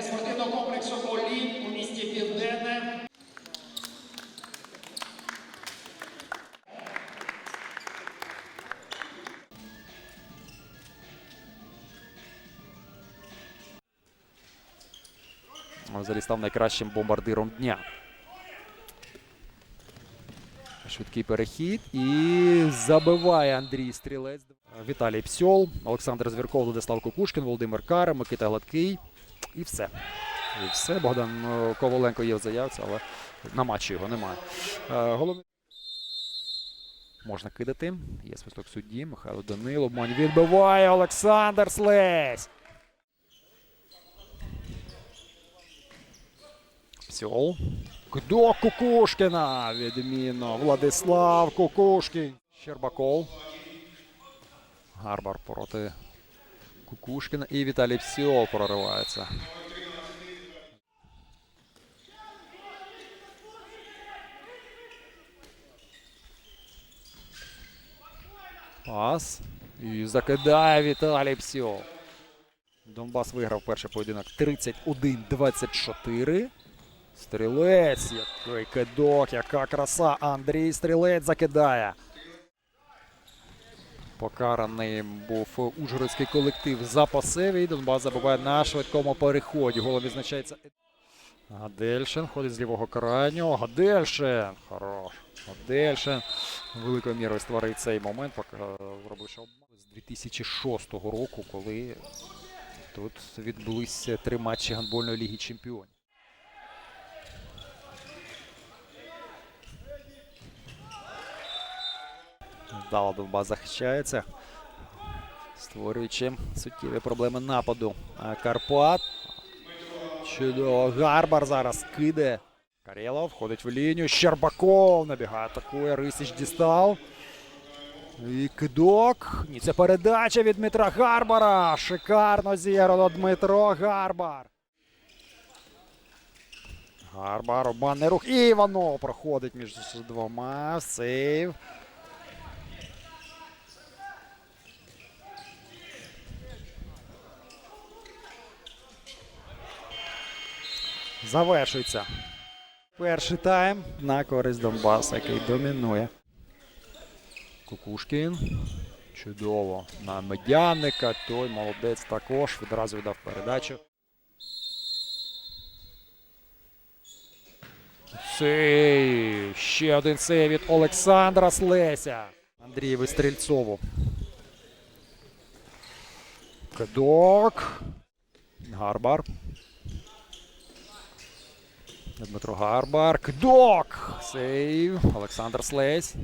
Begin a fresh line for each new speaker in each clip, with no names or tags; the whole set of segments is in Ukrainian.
арени спортивного комплексу Олімп у місті Південне.
Взагалі став найкращим бомбардиром дня. Швидкий перехід і забиває Андрій Стрілець. Віталій Псьол, Олександр Звірков, Владислав Кукушкін, Володимир Кара, Микита Гладкий. І все. І все. Богдан е, Коваленко є в заявці, але на матчі його немає. Е, Головне. Можна кидати. Є свисток судді. Михайло Данило. Обмань відбиває Олександр Слесь. Псьол. До Кукушкіна. Відмінно. Владислав Кукушкін. Щербаков. Гарбар проти Кукушкіна. І Віталій Псьол проривається. Пас. І закидає Віталій Псьол. Донбас виграв перший поєдинок 31-24. Стрілець, який кидок, яка краса. Андрій Стрілець закидає. Покараний був ужгородський колектив за пасиві. Донбас забуває на швидкому переході. Голом відзначається. Гадельшин ходить з лівого крайнього. Гадельшин. Хорош. Гадельшин. Великою мірою створив цей момент. поки е, обман. З 2006 року, коли тут відбулися три матчі гандбольної ліги чемпіонів. Вдало Донбас захищається, створюючи суттєві проблеми нападу. Карпат. Чудово. Гарбар зараз киде. Карелов входить в лінію. Щербаков набігає, атакує. Рисіч дістав. І кидок. Ні, це передача від Дмитра Гарбара. Шикарно зіграно Дмитро Гарбар. Гарбар, обманний рух. І Іванов проходить між двома. Сейв. Завершується. Перший тайм на користь Донбаса, який домінує. Кукушкін. Чудово. На медяника. Той молодець також. Відразу віддав передачу. Сейв. Ще один сейв від Олександра Слеся. Андрієві Стрільцову. Кидок. Гарбар. Дмитро Гарбар. Кидок! Сейв. Олександр Слесь.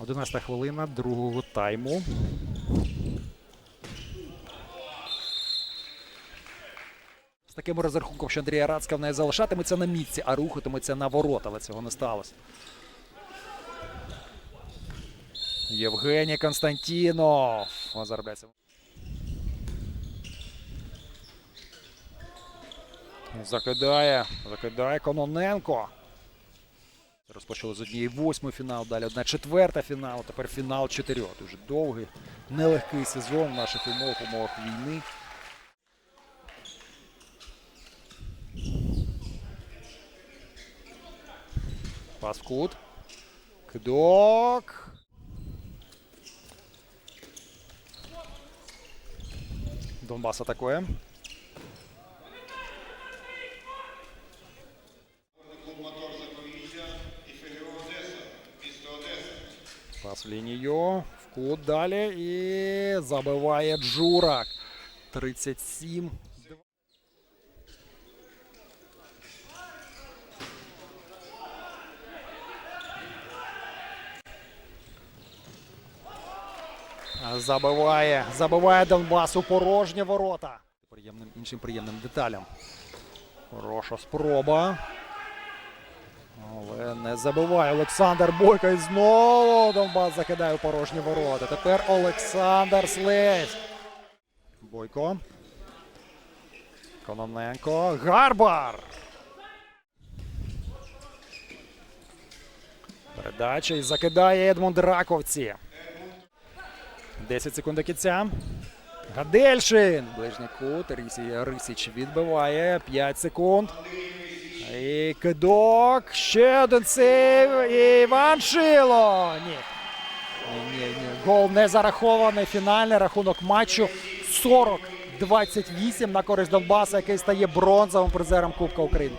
11 хвилина другого тайму. З таким розрахунком, що Андрія Рацька не залишатиметься на місці, а рухатиметься на ворот, але цього не сталося. Євгеній Константінов. Заробляється. Закидає, закидає Кононенко. Розпочали з однієї восьмої фіналу, далі одна четверта фіналу, тепер фінал чотирьох. Дуже довгий, нелегкий сезон в наших умовах, умовах війни. Пас в. Кидок. Донбас атакує. Пас в лінію. В кут далі. І забиває Джурак. 37. Забиває, забиває Донбас у порожні ворота. Приємним, іншим приємним деталям. Хороша спроба. Але не забиває Олександр Бойко і знову Донбас закидає у порожні ворота. Тепер Олександр Слесь. Бойко. Кононенко. Гарбар. Передача і закидає Едмунд Раковці. 10 секунд до кінця. Гадельшин. Ближній кут. Рисіч відбиває. 5 секунд. І кидок. Ще один сейв. І Іван Шило. Ні. Ні, ні, ні. Гол не зарахований. Фінальний рахунок матчу 40-28 на користь Донбаса, який стає бронзовим призером Кубка України.